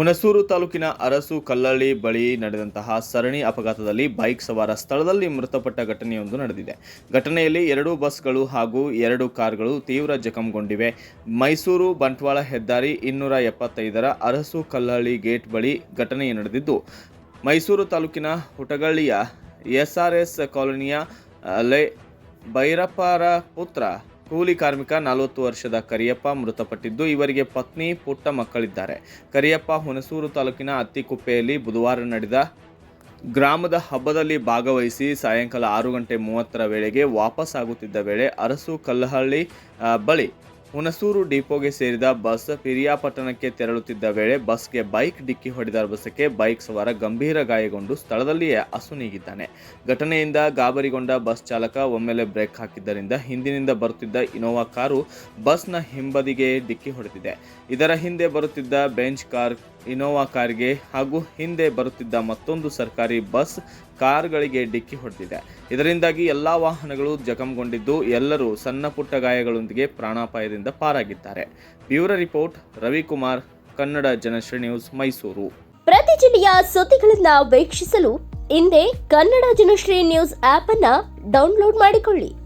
ಹುಣಸೂರು ತಾಲೂಕಿನ ಅರಸು ಕಲ್ಲಳ್ಳಿ ಬಳಿ ನಡೆದಂತಹ ಸರಣಿ ಅಪಘಾತದಲ್ಲಿ ಬೈಕ್ ಸವಾರ ಸ್ಥಳದಲ್ಲಿ ಮೃತಪಟ್ಟ ಘಟನೆಯೊಂದು ನಡೆದಿದೆ. ಘಟನೆಯಲ್ಲಿ ಎರಡು ಬಸ್ಗಳು ಹಾಗೂ ಎರಡು ಕಾರ್ಗಳು ತೀವ್ರ ಜಖಂಗೊಂಡಿವೆ. ಮೈಸೂರು ಬಂಟ್ವಾಳ ಹೆದ್ದಾರಿ ಇನ್ನೂರ ಎಪ್ಪತ್ತೈದರ ಅರಸು ಕಲ್ಲಳ್ಳಿ ಗೇಟ್ ಬಳಿ ಘಟನೆ ನಡೆದಿದ್ದು, ಮೈಸೂರು ತಾಲೂಕಿನ ಹುಟಗಳ್ಳಿಯ ಎಸ್ಆರ್ಎಸ್ ಕಾಲೋನಿಯ ಲೆ ಭೈರಪ್ಪರ ಪುತ್ರ ಕೂಲಿ ಕಾರ್ಮಿಕ ನಲವತ್ತು ವರ್ಷದ ಕರಿಯಪ್ಪ ಮೃತಪಟ್ಟಿದ್ದು, ಇವರಿಗೆ ಪತ್ನಿ, ಪುಟ್ಟ ಮಕ್ಕಳಿದ್ದಾರೆ. ಕರಿಯಪ್ಪ ಹುಣಸೂರು ತಾಲೂಕಿನ ಅತ್ತಿಕುಪ್ಪೆಯಲ್ಲಿ ಬುಧವಾರ ನಡೆದ ಗ್ರಾಮದ ಹಬ್ಬದಲ್ಲಿ ಭಾಗವಹಿಸಿ ಸಾಯಂಕಾಲ ಆರು ಗಂಟೆ ಮೂವತ್ತರ ವೇಳೆಗೆ ವಾಪಸ್ ಆಗುತ್ತಿದ್ದ ವೇಳೆ ಅರಸು ಕಲ್ಲಹಳ್ಳಿ ಬಳಿ ಹುಣಸೂರು ಡಿಪೋಗೆ ಸೇರಿದ ಬಸ್ ಪಿರಿಯಾಪಟ್ಟಣಕ್ಕೆ ತೆರಳುತ್ತಿದ್ದ ವೇಳೆ ಬಸ್ಗೆ ಬೈಕ್ ಡಿಕ್ಕಿ ಹೊಡೆದ ಬಸ್ಗೆ ಬೈಕ್ ಸವಾರ ಗಂಭೀರ ಗಾಯಗೊಂಡು ಸ್ಥಳದಲ್ಲಿಯೇ ಅಸುನೀಗಿದ್ದಾನೆ ಘಟನೆಯಿಂದ ಗಾಬರಿಗೊಂಡ ಬಸ್ ಚಾಲಕ ಒಮ್ಮೆಲೆ ಬ್ರೇಕ್ ಹಾಕಿದ್ದರಿಂದ ಹಿಂದಿನಿಂದ ಬರುತ್ತಿದ್ದ ಇನೋವಾ ಕಾರು ಬಸ್ನ ಹಿಂಬದಿಗೆ ಡಿಕ್ಕಿ ಹೊಡೆದಿದೆ. ಇದರ ಹಿಂದೆ ಬರುತ್ತಿದ್ದ ಬೆಂಚ್ ಕಾರ್ ಇನೋವಾ ಕಾರ್ಗೆ ಹಾಗೂ ಹಿಂದೆ ಬರುತ್ತಿದ್ದ ಮತ್ತೊಂದು ಸರ್ಕಾರಿ ಬಸ್ ಕಾರ್ಗಳಿಗೆ ಡಿಕ್ಕಿ ಹೊಡೆದಿದೆ. ಇದರಿಂದಾಗಿ ಎಲ್ಲ ವಾಹನಗಳು ಜಖಂಗೊಂಡಿದ್ದು ಎಲ್ಲರೂ ಸಣ್ಣ ಪುಟ್ಟ ಗಾಯಗಳೊಂದಿಗೆ ಪ್ರಾಣಾಪಾಯದಿಂದ ಪಾರಾಗಿದ್ದಾರೆ. Bureau report, Ravikumar, Kannada Janashri news, Mysuru. ಪ್ರತಿ ಜಿಲ್ಲೆಯ ಸುದ್ದಿಗಳನ್ನ ವೀಕ್ಷಿಸಲು ಹಿಂದೆ ಕನ್ನಡ ಜನಶ್ರೀ ನ್ಯೂಸ್ ಆಪ್ ಅನ್ನ ಡೌನ್ಲೋಡ್ ಮಾಡಿಕೊಳ್ಳಿ.